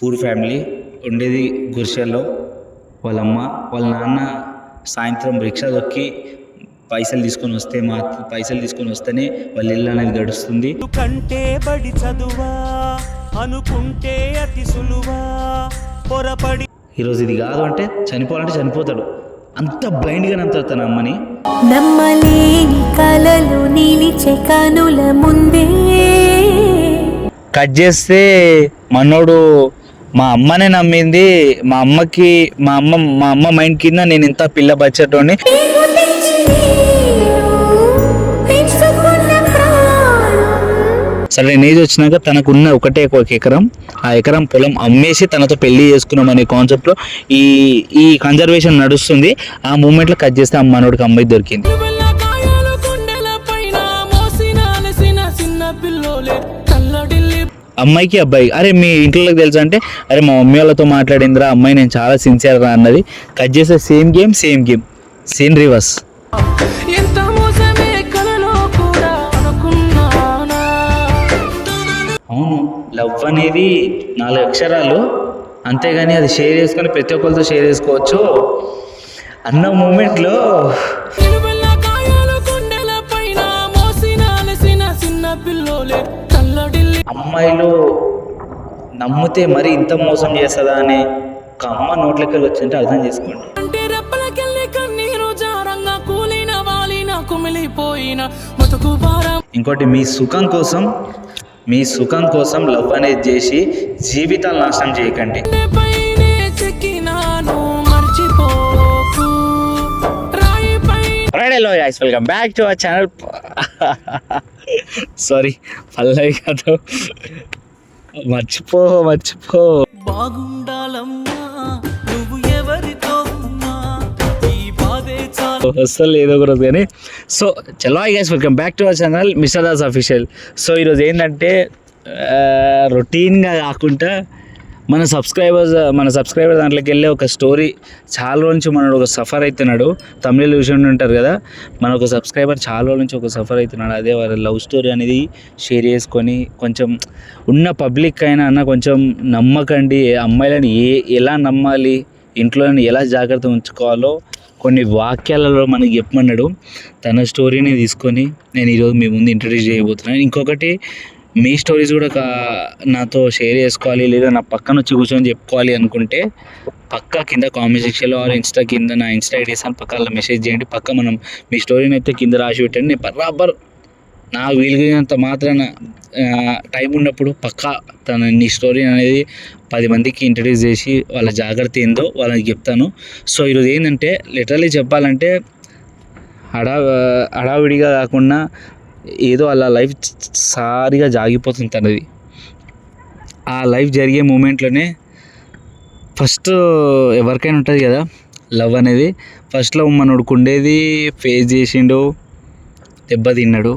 Poor family ఉండేది గురిషల్లో వాళ్ళ అమ్మ వాళ్ళ నాన్న సాయంత్రం రిక్షా దొక్కి పైసలు తీసుకొని వస్తే మా పైసలు తీసుకొని వస్తేనే వాళ్ళ ఇల్లు అనేది గడుస్తుంది. కంటే బడి చదువా అనుకుంటే అతి సులువా పొరపడి ఈరోజు ఇది కాదు అంటే చనిపోవాలంటే చనిపోతాడు. అంత బ్లైండ్గా నమ్ముతాడు తన అమ్మని. నమ్మలేని కలలు నిలిచే కనుల ముందే. కట్ చేస్తే మనోడు మా అమ్మనే నమ్మింది. మా అమ్మకి మా అమ్మ మా అమ్మ మైండ్ కింద నేను ఇంత పిల్ల బచ్చేటోని సరే నేను ఏజ్ వచ్చినాక తనకున్న ఒకటే ఒక ఎకరం. ఆ ఎకరం పొలం అమ్మేసి తనతో పెళ్ళి చేసుకున్నాం అనే కాన్సెప్ట్లో ఈ ఈ కన్జర్వేషన్ నడుస్తుంది. ఆ మూమెంట్లో కట్ చేస్తే ఆ మనోడికి అమ్మాయి దొరికింది. అమ్మాయికి అబ్బాయి అరే మీ ఇంట్లోకి తెలుసా అంటే అరే మా మమ్మీ వాళ్ళతో మాట్లాడిందిరా అమ్మాయి నేను చాలా సిన్సియర్ రా అన్నది. కట్ చేస్తే same game same game same reverse అవును లవ్ అనేది నాలుగు అక్షరాలు. అంతేగాని అది షేర్ చేసుకొని ప్రతి ఒక్కరితో షేర్ చేసుకోవచ్చు. అన్న మూమెంట్లో అమ్మాయిలు నమ్మితే మరి ఇంత మోసం చేస్తుందా అని ఒక అమ్మ నోట్లకి వచ్చింటే అర్థం చేసుకోండి. అంటే రెప్పలకెళ్ళి కన్నీరు జారంగా కూలిన వాలిన కుమిలిపోయిన బతుకు భారం. ఇంకోటి మీ సుఖం కోసం మీ సుఖం కోసం లవ్ అనేది చేసి జీవితాలు నాశనం చేయకండి. Hello welcome back to our channel sorry Pallavi కాదు మర్చిపో మర్చిపో. బాగుండాలమ్మా నువ్వు ఎవరితో ఏదో ఒక రోజు కానీ. సో చలో guys welcome back to our channel mister Das official so ఈరోజు ఏంటంటే రొటీన్గా కాకుండా మన సబ్స్క్రైబర్స్ మన సబ్స్క్రైబర్ దాంట్లోకి వెళ్ళే ఒక స్టోరీ చాలా రోజుల నుంచి మనడు ఒక సఫర్ అవుతున్నాడు తమిళ విషయం ఉంటారు కదా మన ఒక సబ్స్క్రైబర్ చాలా రోజుల నుంచి ఒక సఫర్ అవుతున్నాడు అదే వాళ్ళ లవ్ స్టోరీ అనేది షేర్ చేసుకొని కొంచెం ఉన్న పబ్లిక్ అయినా అన్న కొంచెం నమ్మకండి. అమ్మాయిలను ఏ ఎలా నమ్మాలి ఇంట్లోని ఎలా జాగ్రత్త ఉంచుకోవాలో కొన్ని వాక్యాలలో మనకి చెప్పమన్నాడు. తన స్టోరీని తీసుకొని నేను ఈరోజు మీ ముందు ఇంట్రడ్యూస్ చేయబోతున్నాను. ఇంకొకటి మీ స్టోరీస్ కూడా నాతో షేర్ చేసుకోవాలి లేదా నా పక్కన వచ్చి కూర్చొని చెప్పుకోవాలి అనుకుంటే పక్క కింద కామెంట్ సెక్షన్లో ఆర్ ఇన్స్టా కింద నా ఇన్స్టా ఐడీస్ అని పక్కన మెసేజ్ చేయండి. పక్క మనం మీ స్టోరీని అయితే కింద రాసి పెట్టండి. నేను బరాబర్ నా వీలుగినంత మాత్రాన టైం ఉన్నప్పుడు పక్కా తన నీ స్టోరీ అనేది పది మందికి ఇంట్రడ్యూస్ చేసి వాళ్ళ జాగ్రత్త ఏందో వాళ్ళకి చెప్తాను. సో ఈరోజు ఏంటంటే లిటరలీ చెప్పాలంటే హడా హడావిడిగా కాకుండా ఏదో అలా లైఫ్ సారిగా జాగిపోతుంది తనది. ఆ లైఫ్ జరిగే మూమెంట్లోనే ఫస్ట్ ఎవరికైనా ఉంటుంది కదా లవ్ అనేది. ఫస్ట్లో మనోడికి ఉండేది ఫేస్ చేసిండు దెబ్బతిన్నాడు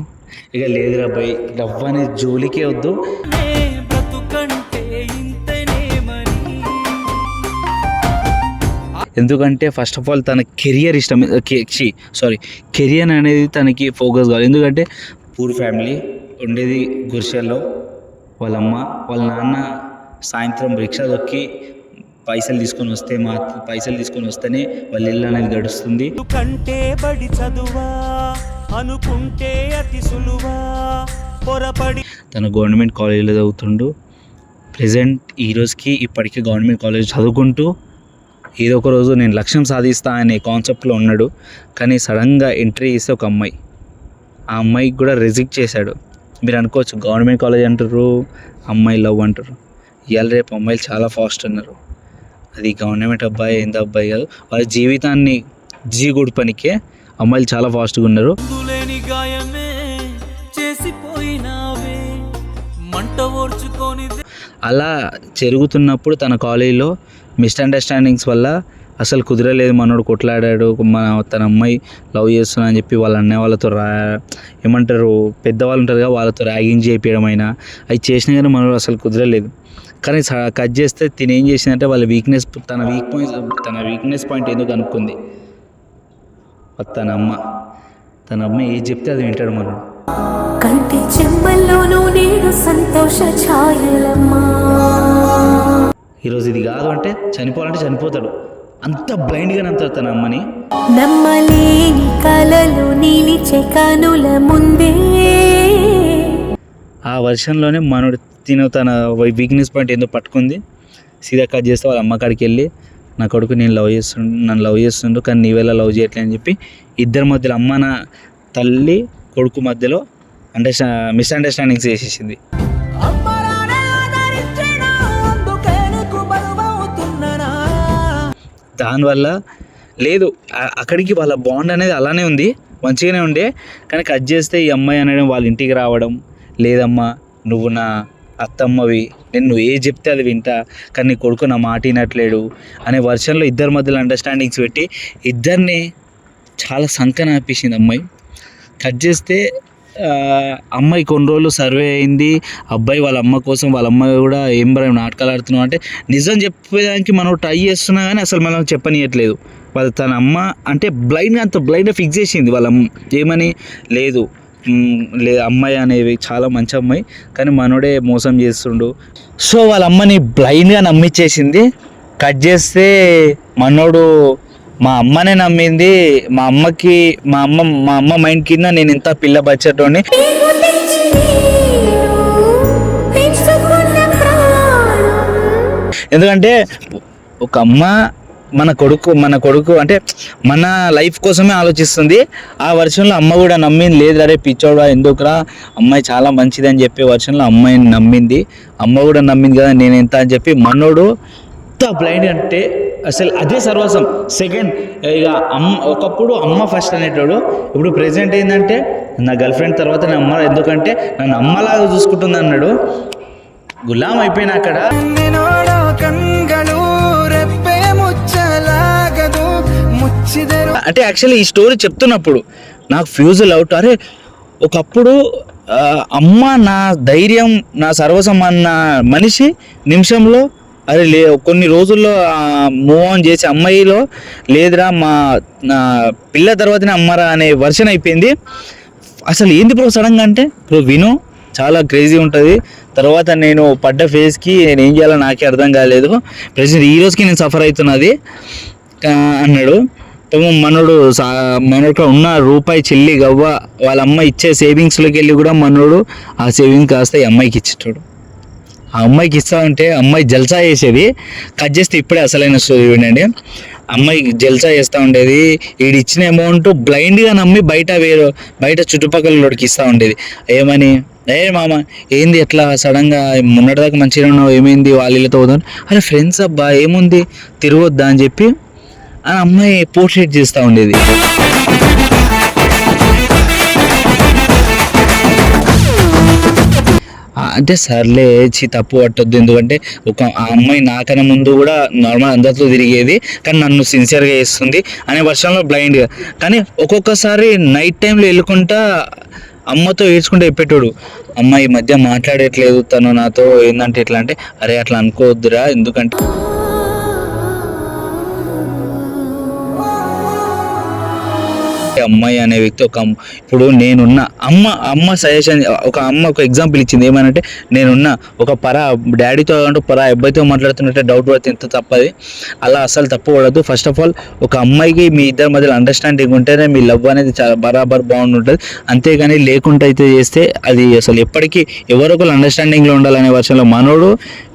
ఇక లేదురా అబ్బాయి లవ్ అనేది జోలికే వద్దు. ఎందుకంటే ఫస్ట్ ఆఫ్ ఆల్ తన కెరియర్ ఇష్టం సారీ కెరియర్ అనేది తనకి ఫోకస్ కావాలి. ఎందుకంటే పూర్ ఫ్యామిలీ ఉండేది గురిషల్లో వాళ్ళ అమ్మ వాళ్ళ నాన్న సాయంత్రం రిక్షా దొక్కి పైసలు తీసుకొని వస్తే మా పైసలు తీసుకొని వస్తేనే వాళ్ళ ఇల్లు అనేది గడుస్తుంది. కంటే బడి చదువా అనుకుంటే అతి సులువా పొరపడి తన గవర్నమెంట్ కాలేజీలో చదువుతుండు. ప్రజెంట్ ఈ రోజుకి ఇప్పటికీ గవర్నమెంట్ కాలేజ్ చదువుకుంటూ ఏదో ఒక రోజు నేను లక్ష్యం సాధిస్తా అనే కాన్సెప్ట్లో ఉన్నాడు. కానీ సడన్గా ఎంట్రీ ఇస్తే ఒక అమ్మాయి. ఆ అమ్మాయికి కూడా రిజెక్ట్ చేశాడు. మీరు అనుకోవచ్చు గవర్నమెంట్ కాలేజ్ అంటారు అమ్మాయి లవ్ అంటారు. ఇవాళ రేపు అమ్మాయిలు చాలా ఫాస్ట్ ఉన్నారు అది గవర్నమెంట్ అబ్బాయి ఎంత అబ్బాయి కాదు. వాళ్ళ జీవితాన్ని జీగుడు పనికే అమ్మాయిలు చాలా ఫాస్ట్గా ఉన్నారు. అలా జరుగుతున్నప్పుడు తన కాలేజీలో మిస్అండర్స్టాండింగ్స్ వల్ల అసలు కుదరలేదు మనోడు కొట్లాడాడు మన తన అమ్మాయి లవ్ చేస్తున్నా అని చెప్పి వాళ్ళ అన్నయ్య వాళ్ళతో రా ఏమంటారు పెద్దవాళ్ళు ఉంటారు కదా వాళ్ళతో ర్యాగింగ్ చేయించడం అయినా అవి చేసినా కానీ మనోడు అసలు కుదరలేదు. కానీ కట్ చేస్తే తిని ఏం చేసిందంటే వాళ్ళ వీక్నెస్ తన వీక్ పాయింట్ తన వీక్నెస్ పాయింట్ ఏదో కనుక్కుంది. తన అమ్మ. తన అమ్మ ఏది చెప్తే అది వింటాడు మనోడు. కంటి చెమ్మల్లోనూ నేడు సంతోష ఛాయలమ్మా. ఈరోజు ఇది కాదు అంటే చనిపోవాలంటే చనిపోతాడు. అంత బ్లైండ్గా నమ్ముతాడు తన అమ్మని. నమ్మలేని కలలు నిలిచే కనుల ముందే. ఆ వర్షంలోనే మనోడు తిన తన వీక్నెస్ పాయింట్ ఏందో పట్టుకుంది. సీదా కట్ చేస్తే వాళ్ళ అమ్మ కాడికి వెళ్ళి నా కొడుకు నేను లవ్ చేస్తుండు నన్ను లవ్ చేస్తుండు కానీ నీవేళ లవ్ చేయట్లే అని చెప్పి ఇద్దరి మధ్యలో అమ్మ నా తల్లి కొడుకు మధ్యలో అండర్స్టా మిస్అండర్స్టాండింగ్స్ చేసేసింది. దానివల్ల లేదు అక్కడికి వాళ్ళ బాండ్ అనేది అలానే ఉంది మంచిగానే ఉండే కానీ కట్ చేస్తే ఈ అమ్మాయి అనడం వాళ్ళ ఇంటికి రావడం లేదమ్మా నువ్వు నా అత్తమ్మవి నేను నువ్వు ఏ చెప్తే అది వింటా కానీ నీ కొడుకు నా మాట వినట్లేడు అనే వర్షంలో ఇద్దరి మధ్యలో అండర్స్టాండింగ్స్ పెట్టి ఇద్దరిని చాలా సంకన ఆపేసింది అమ్మాయి. కట్ చేస్తే అమ్మాయి కొన్ని రోజులు సర్వే అయింది. అబ్బాయి వాళ్ళ అమ్మ కోసం వాళ్ళ అమ్మ కూడా ఏం భయం నాటకాలు ఆడుతున్నావు అంటే నిజం చెప్పేదానికి మనం ట్రై చేస్తున్నా కానీ అసలు మనం చెప్పనీయట్లేదు. వాళ్ళ తన అమ్మ అంటే బ్లైండ్గా అంత బ్లైండ్గా ఫిక్స్ చేసింది. వాళ్ళ ఏమని? లేదు. లేదు లే అమ్మాయి అనేవి చాలా మంచి అమ్మాయి కానీ మనోడే మోసం చేస్తుండు. సో వాళ్ళ అమ్మని బ్లైండ్గా నమ్మిచ్చేసింది. కట్ చేస్తే మనోడు మా అమ్మనే నమ్మింది. మా అమ్మకి మా అమ్మ మా అమ్మ మైండ్ కింద నేను ఇంత పిల్ల బచ్చటోని ఎందుకంటే ఒక అమ్మ మన కొడుకు మన కొడుకు అంటే మన లైఫ్ కోసమే ఆలోచిస్తుంది. ఆ వర్షంలో అమ్మ కూడా నమ్మింది. లేదు అరే పిచ్చోడా ఎందుకురా? అమ్మాయి చాలా మంచిది అని చెప్పే వర్షంలో అమ్మాయిని నమ్మింది. అమ్మ కూడా నమ్మింది కదా నేను ఎంత అని చెప్పి మనోడు ఎంత బ్లైండ్ అంటే అసలు అదే సర్వస్వం. సెకండ్ ఇక అమ్మ ఒకప్పుడు అమ్మ ఫస్ట్ అనేటోడు ఇప్పుడు ప్రజెంట్ ఏంటంటే నా గర్ల్ ఫ్రెండ్ తర్వాత నా అమ్మ ఎందుకంటే నన్ను అమ్మలాగా చూసుకుంటుంది అన్నాడు. గులాం అయిపోయిన అక్కడ. అంటే యాక్చువల్లీ ఈ స్టోరీ చెప్తున్నప్పుడు నాకు ఫ్యూజల్ అవుట్ అరే ఒకప్పుడు అమ్మ నా ధైర్యం నా సర్వసం అన్న మనిషి నిమిషంలో అరే లే కొన్ని రోజుల్లో మూవ్ ఆన్ చేసే అమ్మాయిలో లేదురా మా నా పిల్ల తర్వాతనే అమ్మరా అనే వర్షన్ అయిపోయింది. అసలు ఏంది బ్రో సడన్గా అంటే? ఇప్పుడు విను చాలా క్రేజీ ఉంటుంది. తర్వాత నేను పడ్డ ఫేస్కి నేను ఏం చేయాలో నాకే అర్థం కాలేదు. ప్రెసెంట్ ఈ రోజుకి నేను సఫర్ అవుతున్నది. అన్నాడు. మనోడు సా- మనోడు ఉన్న రూపాయి చెల్లి గవ్వ వాళ్ళ అమ్మ ఇచ్చే సేవింగ్స్లోకి వెళ్ళి కూడా మనోడు ఆ సేవింగ్ కాస్త ఈ అమ్మాయికి ఇచ్చేటాడు. ఆ అమ్మాయికి ఇస్తా ఉంటే అమ్మాయి జల్సా చేసేది. కట్ చేస్తే ఇప్పుడే అసలైన స్టోరీ చూడండి అమ్మాయి జల్సా చేస్తూ ఉండేది. వీడు ఇచ్చిన అమౌంట్ బ్లైండ్గా నమ్మి బయట వేరు బయట చుట్టుపక్కల వాడికి ఇస్తూ ఉండేది. ఏమని? ఏ మామ ఏంది ఎట్లా సడన్గా మొన్నటిదాకా మంచిగా ఉన్నావు ఏమైంది వాళ్ళతో పోదాం అరే ఫ్రెండ్స్ అబ్బా ఏముంది? తిరగొద్దా అని చెప్పి ఆ అమ్మాయి పోర్ట్రేట్ చేస్తూ ఉండేది. అంటే సర్లే చి తప్పు పట్టొద్దు. ఎందుకంటే ఒక ఆ అమ్మాయి నాకన్నా ముందు కూడా నార్మల్ అందరితో తిరిగేది కానీ నన్ను సిన్సియర్గా చేస్తుంది అనే వర్షంలో బ్లైండ్గా కానీ ఒక్కొక్కసారి నైట్ టైంలో వెళ్ళుకుంటా అమ్మతో ఏడ్చుకుంటే చెప్పేటోడు అమ్మ ఈ మధ్య మాట్లాడట్లేదు తను నాతో ఏంటంటే ఎట్లా అంటే అరే అట్లా అనుకోవద్దురా ఎందుకంటే అమ్మాయి అనే వ్యక్తి ఒక ఇప్పుడు నేనున్న అమ్మ అమ్మ సజెషన్ ఒక అమ్మ ఒక ఎగ్జాంపుల్ ఇచ్చింది. ఏమనంటే నేనున్న ఒక పరా డాడీతో అంటూ పరా అబ్బాయితో మాట్లాడుతున్నట్టే డౌట్ పడితే ఎంత తప్పది. అలా అస్సలు తప్పకూడదు ఫస్ట్ ఆఫ్ ఆల్ ఒక అమ్మాయికి మీ ఇద్దరి మధ్యలో అండర్స్టాండింగ్ ఉంటేనే మీ లవ్ అనేది చాలా బరాబర్ బాగుంటుంది అంతేగాని లేకుండా అయితే చేస్తే అది అసలు ఎప్పటికీ ఎవరొకరు ఒకరు అండర్స్టాండింగ్లో ఉండాలనే వర్షంలో మనోడు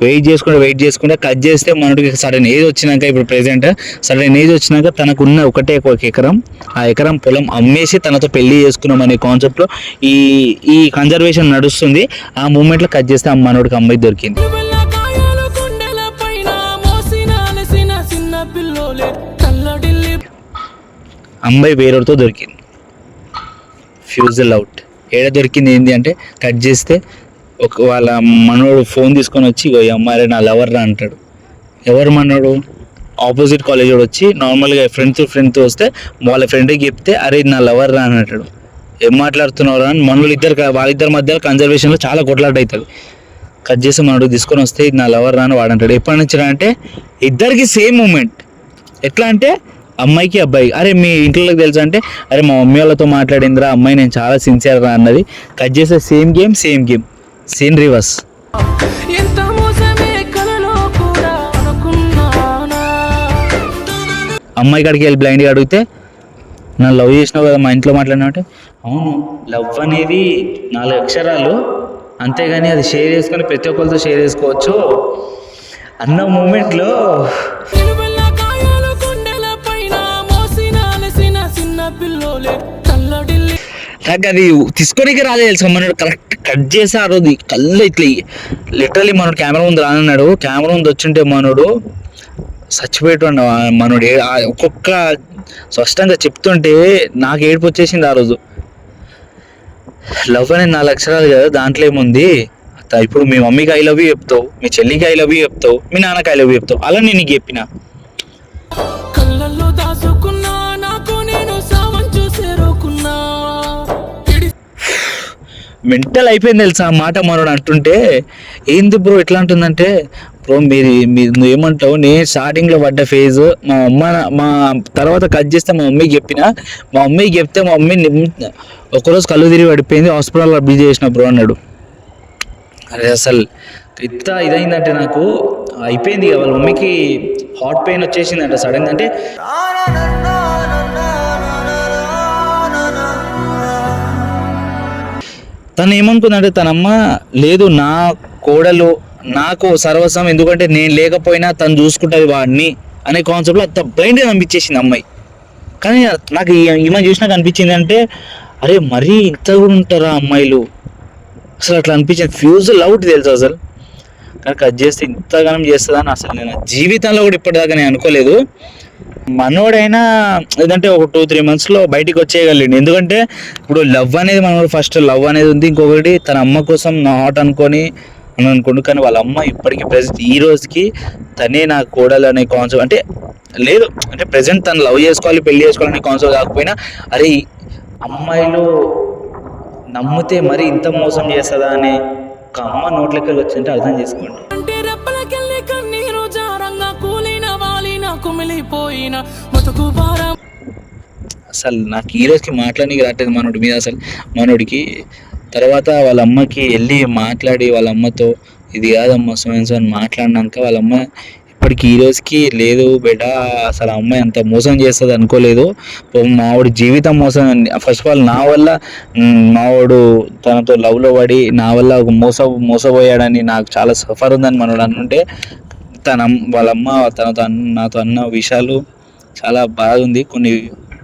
వెయిట్ చేసుకుంటే వెయిట్ చేసుకుంటే కట్ చేస్తే మనోడికి సడన్ ఏజ్ వచ్చినాక ఇప్పుడు ప్రెసెంట్ సడన్ ఏజ్ వచ్చినాక తనకున్న ఒకటే ఒక ఎకరం. ఆ ఎకరం పొలం అమ్మేసి తనతో పెళ్ళి చేసుకున్నాం అనే కాన్సెప్ట్లో ఈ ఈ కన్జర్వేషన్ నడుస్తుంది. ఆ మూమెంట్లో కట్ చేస్తే ఆ మనోడికి అమ్మాయి దొరికింది. అమ్మాయి వేరేతో దొరికింది. ఫ్యూజల్ అవుట్ ఏడ దొరికింది ఏంటి అంటే కట్ చేస్తే ఒక వాళ్ళ మనోడు ఫోన్ తీసుకొని వచ్చి ఈ అమ్మాయి నా లవర్ రా అంటాడు. ఎవరు మనోడు? ఆపోజిట్ కాలేజ్ వాడు వచ్చి నార్మల్గా ఫ్రెండ్ ఫ్రెండ్తో వస్తే వాళ్ళ ఫ్రెండ్కి చెప్తే అరే ఇది నా లవర్ రా అని అంటాడు. ఏం మాట్లాడుతున్నారు అని మనోళ్ళు ఇద్దరు వాళ్ళిద్దరి మధ్య కన్జర్వేషన్లో చాలా కొట్లాట అవుతుంది. కట్ చేసి మనడు తీసుకొని వస్తే ఇది నా లవర్ రా అని వాడంటాడు ఎప్పటి నుంచి రా అంటే ఇద్దరికి సేమ్ మూమెంట్ ఎట్లా అంటే అమ్మాయికి అబ్బాయి. అరే మీ ఇంట్లోకి తెలుసు అంటే అరే మా మమ్మీ వాళ్ళతో మాట్లాడిందిరా అమ్మాయి నేను చాలా సిన్సియర్ రా అన్నది. కట్ చేసే same game same game scene reverse అమ్మాయి కాడికి వెళ్ళి బ్లైండ్గా అడిగితే నన్ను లవ్ చేసినావు కదా మా ఇంట్లో మాట్లాడినా అంటే అవును లవ్ అనేది నాలుగు అక్షరాలు. అంతేగాని అది షేర్ చేసుకొని ప్రతి ఒక్కరితో షేర్ చేసుకోవచ్చు. అన్న మూమెంట్లో నాకు అది తీసుకొనికి రాలే తెలుసు? మనోడు కరెక్ట్ కట్ చేసి ఆ రోజు కళ్ళు ఇట్లా లిటరలీ మనోడు కెమెరా ముందు రానన్నాడు. కెమెరా ముందు వచ్చింటే మనోడు చచ్చిపోయేటండు మనోడు. ఒక్కొక్క స్పష్టంగా చెప్తుంటే నాకు ఏడుపు వచ్చేసింది ఆ రోజు. లవ్ అనేది నాలుగు అక్షరాలు కదా దాంట్లో ఏముంది? అత్త ఇప్పుడు మీ మమ్మీకి ఐ లవ్ యూ చెప్తావు మీ చెల్లికి ఐ లవ్ యూ చెప్తావు మీ నాన్నకి ఐ లవ్ యూ చెప్తావు. అలా నేను నీకు చెప్పిన. మెంటల్ అయిపోయింది తెలుసా ఆ మాట మనోడు అంటుంటే. ఏంది బ్రో ఎట్లా అంటుందంటే బ్రో మీరు మీరు నువ్వు ఏమంటావు? నేను స్టార్టింగ్లో పడ్డ ఫేజ్ మా అమ్మ మా తర్వాత కట్ చేస్తే మా మమ్మీకి చెప్పిన. మా మమ్మీకి చెప్తే మా మమ్మీ ఒకరోజు కళ్ళు తిరిగి పడిపోయింది హాస్పిటల్లో బిజీ చేసిన బ్రో అన్నాడు. అరే అసలు ఇంత ఇదైందంటే నాకు అయిపోయింది వాళ్ళ మమ్మీకి హార్ట్ పెయిన్ వచ్చేసిందంట సడన్గా అంటే తను ఏమనుకుందంటే తన అమ్మ లేదు నా కోడలు నాకు సర్వస్వం ఎందుకంటే నేను లేకపోయినా తను చూసుకుంటుంది వాడిని అనే కాన్సెప్ట్లో అంత బ్లైండ్గా అనిపించేసింది అమ్మాయి. కానీ నాకు ఈమె చూసినాక అనిపించింది అంటే అరే మరీ ఇంత కూడా ఉంటారా అమ్మాయిలు? అసలు అట్లా అనిపించింది. ఫ్యూజ్ లౌట్ తెలుసు అసలు? కానీ కట్ చేస్తే ఇంతగానం చేస్తుందని అసలు నేను జీవితంలో కూడా ఇప్పటిదాకా నేను అనుకోలేదు. మనోడైనా ఏదంటే ఒక టూ త్రీ మంత్స్లో బయటికి వచ్చేయగలిండు ఎందుకంటే ఇప్పుడు లవ్ అనేది మనోడు ఫస్ట్ లవ్ అనేది ఉంది. ఇంకొకటి తన అమ్మ కోసం నా హాట్ అనుకొని అని అనుకోండు. కానీ వాళ్ళ అమ్మ ఇప్పటికీ ప్రెసెంట్ ఈ రోజుకి తనే నా కోడలు అనే కాన్సెప్ట్ అంటే లేదు. అంటే ప్రెసెంట్ తను లవ్ చేసుకోవాలి పెళ్ళి చేసుకోవాలనే కాన్సెప్ట్ కాకపోయినా అరే అమ్మాయిలు నమ్మితే మరి ఇంత మోసం చేస్తుందా అని ఒక అమ్మ నోట్లెక్కలు వచ్చింటే అర్థం చేసుకోండి. అసలు నాకు ఈ రోజుకి మాట్లాడడానికి రావట్లేదు మనోడి మీద. అసలు మనోడికి తర్వాత వాళ్ళ అమ్మకి వెళ్ళి మాట్లాడి వాళ్ళ అమ్మతో ఇది కాదమ్మా సుమన్ అని మాట్లాడినాక వాళ్ళ అమ్మ ఇప్పటికి ఈ రోజుకి లేదు బిడ్డ అసలు ఆ అమ్మాయి అంత మోసం చేస్తుంది అనుకోలేదు. పాపం జీవితం మోసం ఫస్ట్ ఆఫ్ ఆల్ నా వల్ల మ్, మావాడు తనతో లవ్లో పడి నా వల్ల ఒక మోస మోసపోయాడని నాకు చాలా సఫర్ ఉందని మనోడు అనుంటే తన వాళ్ళమ్మ వాళ్ళ అమ్మ తనతో నాతో అన్న విషయాలు చాలా బాగుంది. కొన్ని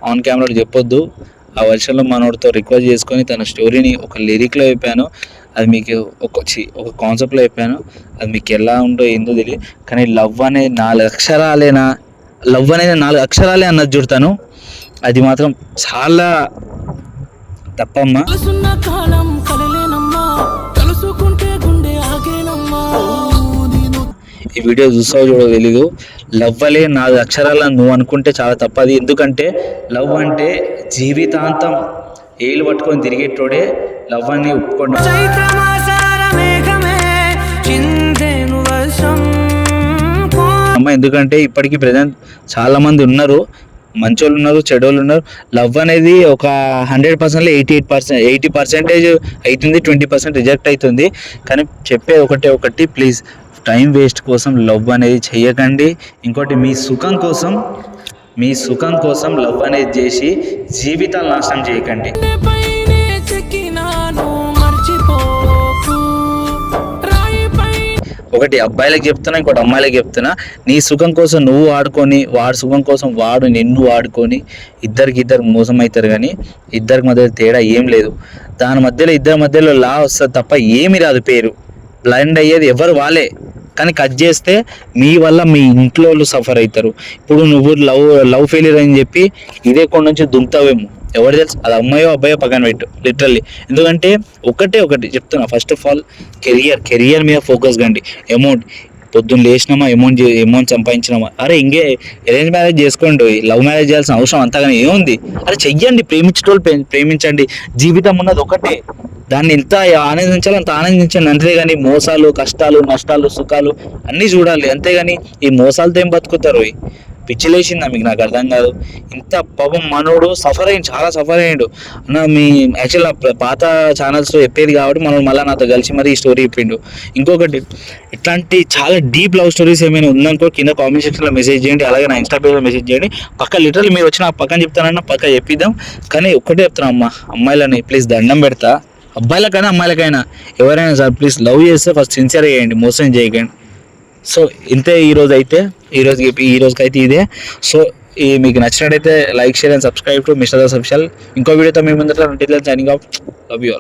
ఆన్ కెమెరాలు చెప్పొద్దు. ఆ వర్షంలో మనోడితో రిక్వెస్ట్ చేసుకొని తన స్టోరీని ఒక లిరిక్లో చెప్పాను. అది మీకు ఒక ఒక కాన్సెప్ట్లో చెప్పాను. అది మీకు ఎలా ఉందో ఏందో తెలియదు. కానీ లవ్ అనేది నాలుగు అక్షరాలేనా లవ్ అనేది నాలుగు అక్షరాలే అన్నది చూడతాను. అది మాత్రం చాలా తప్పమ్మా. ఈ వీడియో చూసావో చూడో తెలీదు. లవ్ అలే నాలుగు అక్షరాలను నువ్వు అనుకుంటే చాలా తప్పది. ఎందుకంటే లవ్ అంటే జీవితాంతం ఏళ్ళు పట్టుకొని తిరిగేటోడే లవ్ అని ఒప్పుకోండి. అమ్మ ఎందుకంటే ఇప్పటికీ ప్రజెంట్ చాలా మంది ఉన్నారు మంచోళ్ళు ఉన్నారు చెడోళ్ళు ఉన్నారు. లవ్ అనేది ఒక హండ్రెడ్ పర్సెంట్లో eighty eight percent eighty percentage అవుతుంది ట్వంటీ పర్సెంట్ రిజెక్ట్ అవుతుంది. కానీ చెప్పే ఒకటే ఒకటి ప్లీజ్. టైం వేస్ట్ కోసం లవ్ అనేది చేయకండి. ఇంకోటి మీ సుఖం కోసం మీ సుఖం కోసం లవ్ అనేది చేసి జీవితాలు నాశనం చేయకండి. ఒకటి అబ్బాయిలకు చెప్తున్నా ఇంకోటి అమ్మాయిలకు చెప్తున్నా. నీ సుఖం కోసం నువ్వు వాడుకొని వాడి సుఖం కోసం వాడు నిన్ను వాడుకొని ఇద్దరికి ఇద్దరు మోసం అవుతారు కానీ ఇద్దరికి మధ్య తేడా ఏం లేదు. దాని మధ్యలో ఇద్దరి మధ్యలో లా వస్తుంది తప్ప ఏమి రాదు పేరు. బ్లైండ్ అయ్యేది ఎవరు వాళ్ళే. కానీ కట్ చేస్తే మీ వల్ల మీ ఇంట్లో వాళ్ళు సఫర్ అవుతారు. ఇప్పుడు నువ్వు లవ్ లవ్ ఫెయిలియర్ అని చెప్పి ఇదే కొండ నుంచి దుంతావేమో ఎవరు తెలుసు? అది అమ్మాయో అబ్బాయో పక్కన పెట్టు లిటరల్లీ ఎందుకంటే ఒకటే ఒకటి చెప్తున్నా. First of all career career మీద ఫోకస్ కండి. అమౌంట్ పొద్దున్న లేచినామా అమౌంట్ అమౌంట్ సంపాదించినామా? అరే ఇంకే అరేంజ్ మ్యారేజ్ చేసుకోండి లవ్ మ్యారేజ్ చేయాల్సిన అవసరం అంతగానే ఏముంది? అరే చెయ్యండి ప్రేమించేటోళ్ళు ప్రేమించండి. జీవితం ఉన్నది ఒకటే. దాన్ని ఎంత ఆనందించాలో అంత ఆనందించండి అంతేగాని మోసాలు కష్టాలు నష్టాలు సుఖాలు అన్నీ చూడాలి. అంతేగాని ఈ మోసాలతో ఏం బతుకుతారు? పిచ్చిలేసిందా మీకు? నాకు అర్థం కాదు. ఇంత పాపం మనోడు సఫర్ అయ్యింది చాలా సఫర్ అయ్యిండు. అన్న మీ యాక్చువల్ పాత ఛానల్స్లో చెప్పేది కాబట్టి మనం మళ్ళీ నాతో కలిసి మరి ఈ స్టోరీ చెప్పిండు. ఇంకొకటి ఇట్లాంటి చాలా డీప్ లవ్ స్టోరీస్ ఏమైనా ఉందనుకో కింద కామెంట్ సెక్షన్లో మెసేజ్ చేయండి అలాగే నా ఇన్స్టా పేజ్లో మెసేజ్ చేయండి. పక్క లిటరల్ మీరు వచ్చిన పక్కన చెప్తానన్నా పక్క చెప్పిద్దాం. కానీ ఒక్కటే చెప్తాను అమ్మ అమ్మాయిలని ప్లీజ్ దండం పెడతా. అబ్బాయిలకైనా అమ్మాయిలకైనా ఎవరైనా సార్ ప్లీజ్ లవ్ చేస్తే ఫస్ట్ సిన్సియర్ చేయండి మోసం చేయకండి. సో ఇంతే ఈ రోజు అయితే ఈ రోజు ఈ అయితే ఇదే. సో ఈ మీకు నచ్చినట్టయితే like share and subscribe to mister Das official. ఇంకో వీడియోతో మీ ముందర signing off love you all